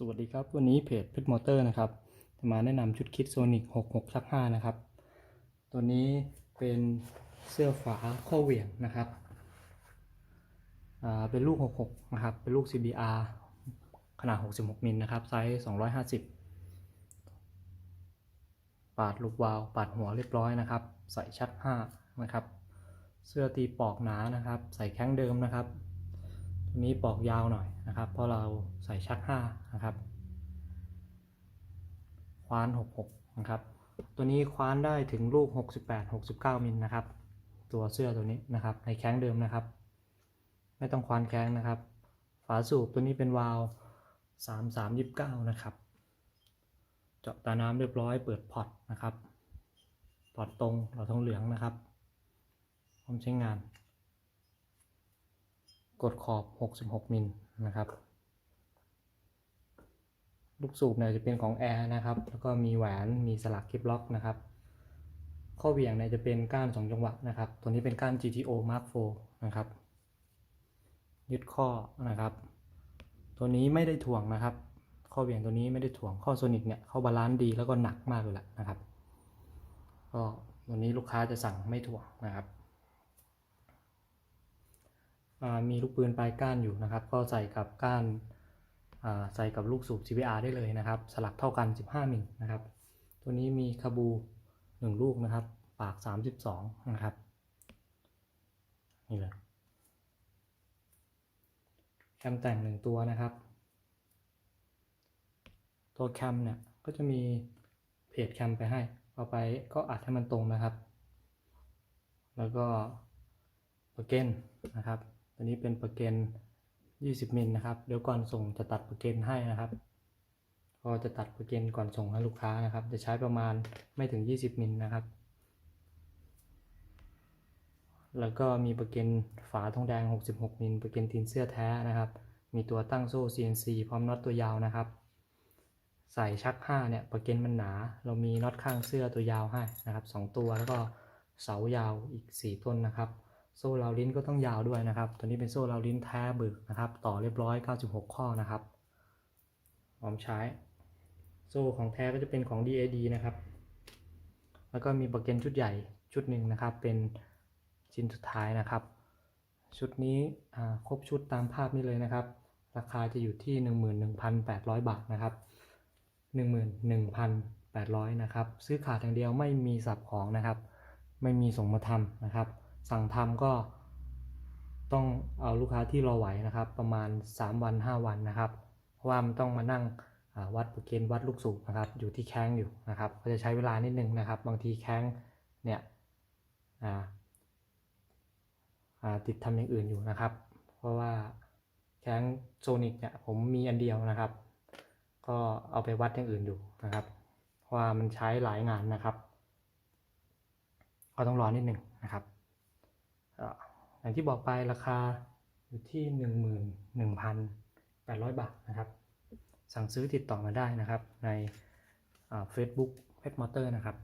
สวัสดีครับ วันนี้เพจเพชรมอเตอร์นะครับจะมาแนะนำชุดคิดโซนิก66ชัก5นะครับ ตัวนี้เป็นเสื้อฝาข้อเหวี่ยงนะครับเป็นลูก 66 นะครับ เป็นลูก CBR ขนาด 66 มิลนะครับ ไซส์ 250 ปาดลูกวาล์วปาดหัวเรียบร้อยนะครับ ใส่ชัก5นะครับ เสื้อตีปอกหนานะครับ ใส่แข้งเดิมนะครับ นี้ปอกยาวหน่อยนะครับ เพราะเราใส่ชัก5นะครับ คว้าน 66 นะครับ ตัวนี้คว้านได้ถึงลูก 68 69 มิลนะครับ ตัวเสื้อตัวนี้นะครับ ในแข้งเดิมนะครับ ไม่ต้องคว้านแข้งนะครับ ฝาสูบตัวนี้เป็นวาล์ว3329 นะครับ เจาะตาน้ำเรียบร้อยเปิดพอตนะครับ พอตตรงหลอดทองเหลืองนะครับพร้อมใช้งาน กดขอบ 66 มิลนะครับ ลูกสูบเนี่ยจะเป็นของแอร์นะครับ แล้วก็มีแหวน มีสลักคลิปล็อกนะครับ ข้อเหวี่ยงเนี่ยจะเป็นก้าน 2 จังหวะนะครับ ตัวนี้เป็นก้าน GTO Mark IV นะครับ ยึดข้อนะครับ ตัวนี้ไม่ได้ถ่วงนะครับ ข้อเหวี่ยงตัวนี้ไม่ได้ถ่วง ข้อโซนิกเนี่ยเขาบาลานซ์ดีแล้วก็หนักมากเลยแหละนะครับ ก็ตัวนี้ลูกค้าจะสั่งไม่ถ่วงนะครับ มีลูกปืนปลายก้านอยู่นะครับ ก็ใส่กับก้านใส่กับลูกสูบ CBR ได้เลยนะครับ สลักเท่ากัน 15มิลนะครับ ตัวนี้มีคาบู 1 ลูกนะครับ ปาก 32 นะครับ นี่เลยแคมแต่ง 1 ตัวนะครับ ตัวแคมเนี่ยก็จะมีเพจแคมไปให้ เอาไปก็อัดให้มันตรงนะครับ แล้วก็ปะเก้นนะครับ ตัวนี้เป็นประเกน20มิลนะครับ เดี๋ยวก่อนส่งจะตัดประเกนให้นะครับก็จะตัดประเกนก่อนส่งให้ลูกค้านะครับ จะใช้ประมาณไม่ถึง 20มิลนะครับ แล้วก็มีประเกนฝาทองแดง 66มิลประเกนตีนเสื้อแท้นะครับ มีตัวตั้งโซ่ CNC พร้อมน็อตตัวยาวนะครับ ใส่ชัก5เนี่ยประเกนมันหนา เรามีน็อตข้างเสื้อตัวยาวให้นะครับ 2 ตัวแล้วก็เสายาวอีก 4 ต้นนะครับ โซ่ราวลิ้นก็ต้องยาวด้วยนะครับ ตัวนี้เป็นโซ่ราวลิ้นแท้บึกนะครับ ต่อเรียบร้อย 96 ข้อนะครับพร้อมใช้ โซ่ของแท้ก็จะเป็นของ DAD นะครับ แล้วก็มีประเกนชุดใหญ่ชุดหนึ่งนะครับ เป็นชิ้นสุดท้ายนะครับ ชุดนี้ครบชุดตามภาพนี้เลยนะครับ ราคาจะอยู่ที่ 11,800 บาทนะครับ 11,800 นะครับ ซื้อขาดอย่างเดียวไม่มีสับของนะครับ ไม่มีส่งมาทำนะครับ สั่งทำก็ต้องเอาลูกค้าที่รอไหวนะครับ ประมาณ 3 วัน 5 วันนะครับ เพราะว่ามันต้องมานั่งวัดเปอร์เกนวัดลูกสูบนะครับ อยู่ที่แข้งอยู่นะครับ ก็จะใช้เวลานิดนึงนะครับ บางทีแข้งเนี่ยติดทำอย่างอื่นอยู่นะครับ เพราะว่าแข้งโซนิกเนี่ยผมมีอันเดียวนะครับ ก็เอาไปวัดอย่างอื่นอยู่นะครับ เพราะว่ามันใช้หลายงานนะครับ ก็ต้องรอนิดหนึ่งนะครับ อย่างที่บอกไปราคาอยู่ที่หนึ่งหมื่นหนึ่งพันแปดร้อยบาทนะครับ สั่งซื้อติดต่อมาได้นะครับในเฟซบุ๊กเพชรมอเตอร์นะครับ